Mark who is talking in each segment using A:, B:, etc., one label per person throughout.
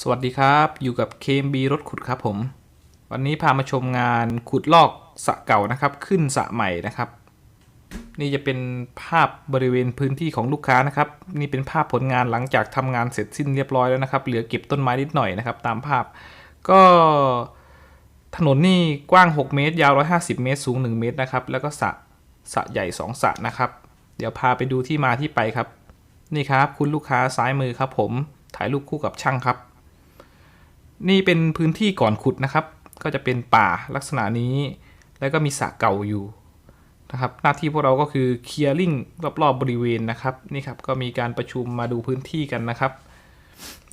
A: สวัสดีครับ อยู่กับ KMB รถขุดครับผม วันนี้พามาชมงานขุดลอกสระเก่านะครับ ขึ้นสระใหม่นะครับ นี่จะเป็นภาพบริเวณพื้นที่ของลูกค้านะครับ นี่เป็นภาพผลงานหลังจากทำงานเสร็จสิ้นเรียบร้อยแล้วนะครับ เหลือเก็บต้นไม้นิดหน่อยนะครับ ตามภาพ ก็ถนนนี่กว้าง 6 เมตร ยาว 150 เมตร สูง 1 เมตรนะครับ แล้วก็สระสระใหญ่ 2สระนะครับ เดี๋ยวพาไปดูที่มาที่ไปครับ นี่ครับ คุณลูกค้าซ้ายมือครับผม ถ่ายรูปคู่กับช่างครับ นี่เป็นพื้นที่ก่อนขุดนะครับ ก็จะเป็นป่าลักษณะนี้ แล้วก็มีสระเก่าอยู่นะครับ หน้าที่พวกเราก็คือเคลียร์ลิงรอบๆบบริเวณนะครับนี่ครับก็มีการประชุมมาดูพื้นที่กันนะครับ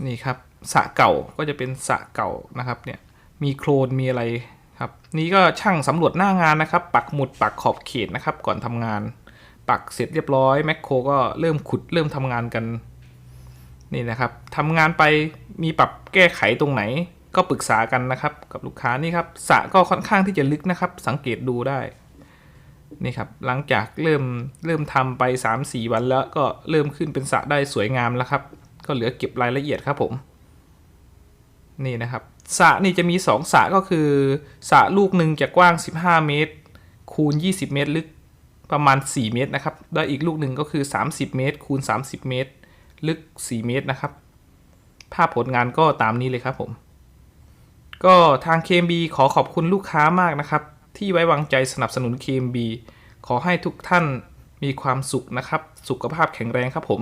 A: นี่ครับสระเก่าก็จะเป็นสระเก่านะครับเนี่ยมีโครนมีอะไรครับ นี่ก็ช่างสำรวจหน้างานนะครับ ปักหมุดปักขอบเขตนะครับ ก่อนทำงาน ปักเสร็จเรียบร้อยแมคโครก็เริ่มขุดเริ่มทำงานกัน นี่นะครับทำงานไปมีปรับแก้ไขตรงไหน ก็ปรึกษากันนะครับกับลูกค้านี่ครับสะก็ค่อนข้างที่จะลึกนะครับ สังเกตดูได้นี่ครับหลังจากเริ่มเริ่มทำไป 3-4 วันแล้วก็เริ่มขึ้นเป็นสะได้สวยงามแล้วครับ ก็เหลือเก็บรายละเอียดครับผมนี่นะครับสะนี่จะมี 2สะก็คือสะลูกหนึ่งจะกว้าง 15 เมตร คูณ 20 เมตร ลึกประมาณ 4 เมตรนะครับแล้วอีกลูกหนึ่งก็คือ 30 เมตร คูณ 30 เมตร ลึก 4 เมตรนะครับ ภาพผลงานก็ตามนี้เลยครับผม ก็ทาง KMB ขอขอบคุณลูกค้ามากนะครับ ที่ไว้วางใจสนับสนุน KMB ขอให้ทุกท่านมีความสุขนะครับ สุขภาพแข็งแรงครับผม